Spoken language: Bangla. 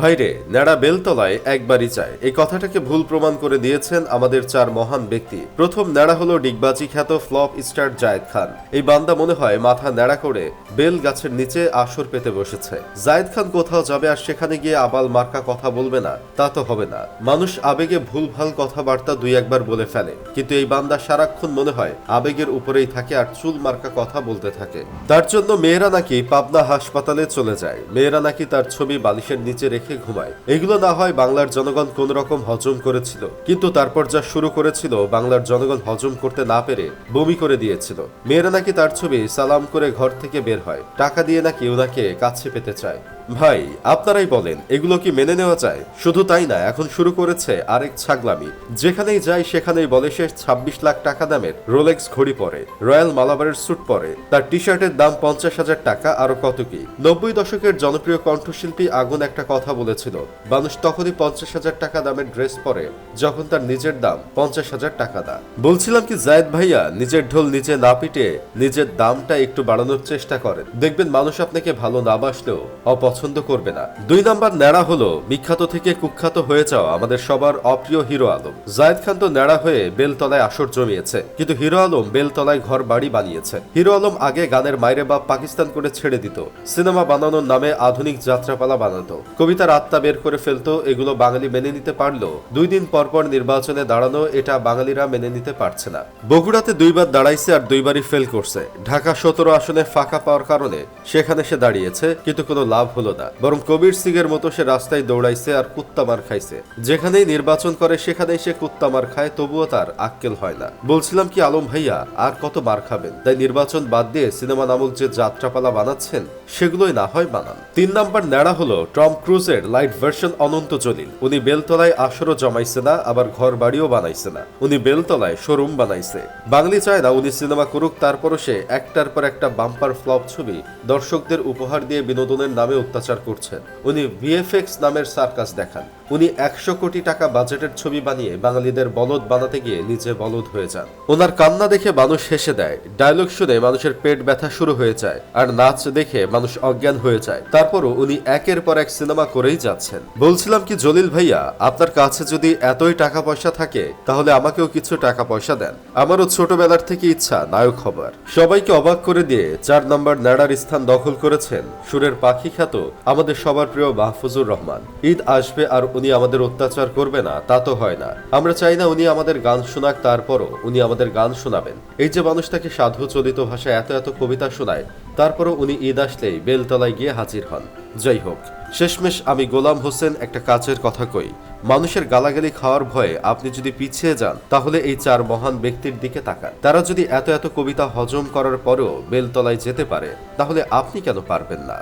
ভাইরে নেড়া বেলতলায় একবারই চায়। এই কথাটাকে ভুল প্রমাণ করে দিয়েছেন আমাদের চার মহান ব্যক্তি। প্রথম নেড়া হলো ডিগবাজি খ্যাত ফ্লপ স্টার জায়েদ খান। এই বান্দা মনে হয় মাথা নেড়া করে বেল গাছের নিচে আসর পেতে বসেছে। জায়েদ খান কোথাও যাবে আর সেখানে গিয়ে আবাল মার্কা কথা বলবে না, তা তো হবে না। মানুষ আবেগে ভুলভাল কথাবার্তা দুই একবার বলে ফেলে, কিন্তু এই বান্দা সারাক্ষণ মনে হয় আবেগের উপরেই থাকে আর চুল মার্কা কথা বলতে থাকে। তার জন্য মেয়েরা নাকি পাবনা হাসপাতালে চলে যায়। মেয়েরা নাকি তার ছবি বালিশের নিচে রেখে ঘুমায়। এগুলো না হয় বাংলার জনগণ কোন রকম হজম করেছিল। কিন্তু তারপর যা শুরু করেছিল, বাংলার জনগণ হজম করতে না পেরে বমি করে দিয়েছিল। মেয়েরা নাকি তার ছবি সালাম করে ঘর থেকে বের হয়। টাকা দিয়ে নাকি ওনাকে কাছে পেতে চায়। ভাই, আপনারাই বলেন, এগুলো কি মেনে নেওয়া যায়? শুধু তাই না, এখন শুরু করেছে আরেক ছাগলামি। যেখানেই যাই, সেখানেই বলে সে ছাব্বিশ লাখ টাকা দামের রোলেক্স ঘড়ি পরে, রয়্যাল মালাবারের স্যুট পরে। তার টি শার্টের দাম পঞ্চাশ হাজার টাকা আরও কত কি? নব্বই দশকের জনপ্রিয় কণ্ঠশিল্পী আগুন একটা কথা বলেছিল, মানুষ তখনই পঞ্চাশ হাজার টাকা দামের ড্রেস পরে, যখন তার নিজের দাম পঞ্চাশ হাজার টাকা দা। বলছিলাম কি, জায়েদ ভাইয়া, নিজের ঢোল নিজে না পিটে নিজের দামটা একটু বাড়ানোর চেষ্টা করেন। দেখবেন মানুষ আপনাকে ভালো না বাসলেও অপছন্দ করবে না। দুই নাম্বার ন্যাড়া হলো বিখ্যাত থেকে কুখ্যাত হয়ে যাওয়া আমাদের সবার অপ্রিয় হিরো আলম। জায়েদ খান তো ন্যাড়া হয়ে বেলতলায় আসর জমিয়েছে, কিন্তু হিরো আলম বেলতলায় ঘর বাড়ি বানিয়েছে। হিরো আলম আগে গানের মাইরে বাপ পাকিস্তান করে ছেড়ে দিত, সিনেমা বানানোর নামে আধুনিক যাত্রাপালা বানাতো। কবিতার আত্মা বের করে ফেলতো, এগুলো বাঙালি মেনে নিতে পারল, দুই দিন পর পর নির্বাচনে দাঁড়ানো, এটা বাঙালিরা মেনে নিতে পারছে না। বগুড়াতে দুইবার দাঁড়াইছে আর দুইবারই ফেল করছে। ঢাকা সতেরো আসনে ফাঁকা পাওয়ার কারণে সেখানে সে দাঁড়িয়েছে, কিন্তু কোনো লাভ হলো না বরং কবির সিং এর মতো সে রাস্তায় দৌড়াইছে আর কুত্তা মার খাইছে। যেখানেই নির্বাচন করে, সেখানেই সে কুত্তা মার খায়, তবুও তার আক্কেল হয় না। বলছিলাম কি, আলম ভাইয়া, আর কত মার খাবেন? তাই নির্বাচন বাদ দিয়ে সিনেমা নামক যে যাত্রাপালা বানাচ্ছেন, সেগুলোই না হয় বানান। তিন নাম্বার ন্যাড়া হলো টম ক্রুজের লাইট ভার্সন অনন্ত জলিল। উনি বেলতলায় আসরও জমাইছে না, আবার ঘর বাড়িও বানাইছে না। উনি বেলতলায় শোরুম বানাইছে। বাঙালি চায় না উনি সিনেমা করুক, তারপরও সে একটার পর একটা বাম্পার ফ্লপ ছবি দর্শকদের উপহার দিয়ে বিনোদনের নামে অত্যাচার করছেন উনি ভিএফএক্স নামের সার্কাস দেখান। উনি একশো কোটি টাকা বাজেটের ছবি বানিয়ে বাঙালিদের বলদ বানাতে গিয়ে নিজে বলদ হয়ে যান। ওনার কান্না দেখে মানুষ হেসে দেয়। ডায়লগ শুনে মানুষের পেট ব্যথা শুরু হয়ে যায় আর নাচ দেখে মানুষ অজ্ঞান হয়ে যায়। তারপরও উনি একের পর এক সিনেমা করেই যাচ্ছেন। বলছিলাম কি, জলিল ভাইয়া, আপনার কাছে যদি এতই টাকা পয়সা থাকে, তাহলে আমাকেও কিছু টাকা পয়সা দেন। আমারও ছোটবেলার থেকে ইচ্ছা, নায়ক হবার। সবাইকে অবাক করে দিয়ে চার নম্বর ন্যাড়ার স্থান দখল করেছেন সুরের পাখি খ্যাত আমাদের সবার প্রিয় মাহফুজুর রহমান। ঈদ আসবে আর উনি আমাদের অত্যাচার করবে না, তা তো হয় না। আমরা চাই না উনি আমাদের গান শোনাক, তারপরও উনি আমাদের গান শোনাবেন। এই যে মানুষ তাকে সাধু চলিত ভাষায় এত এত কবিতা শোনায়, তারপরও উনি ঈদ আসলেই বেলতলায় গিয়ে হাজির হন। যাই হোক, শেষমেশ আমি গোলাম হোসেন একটা কাজের কথা কই। মানুষের গালাগালি খাওয়ার ভয়ে আপনি যদি পিছিয়ে যান, তাহলে এই চার মহান ব্যক্তির দিকে তাকান। তারা যদি এত এত কবিতা হজম করার পরেও বেলতলায় যেতে পারে, তাহলে আপনি কেন পারবেন না?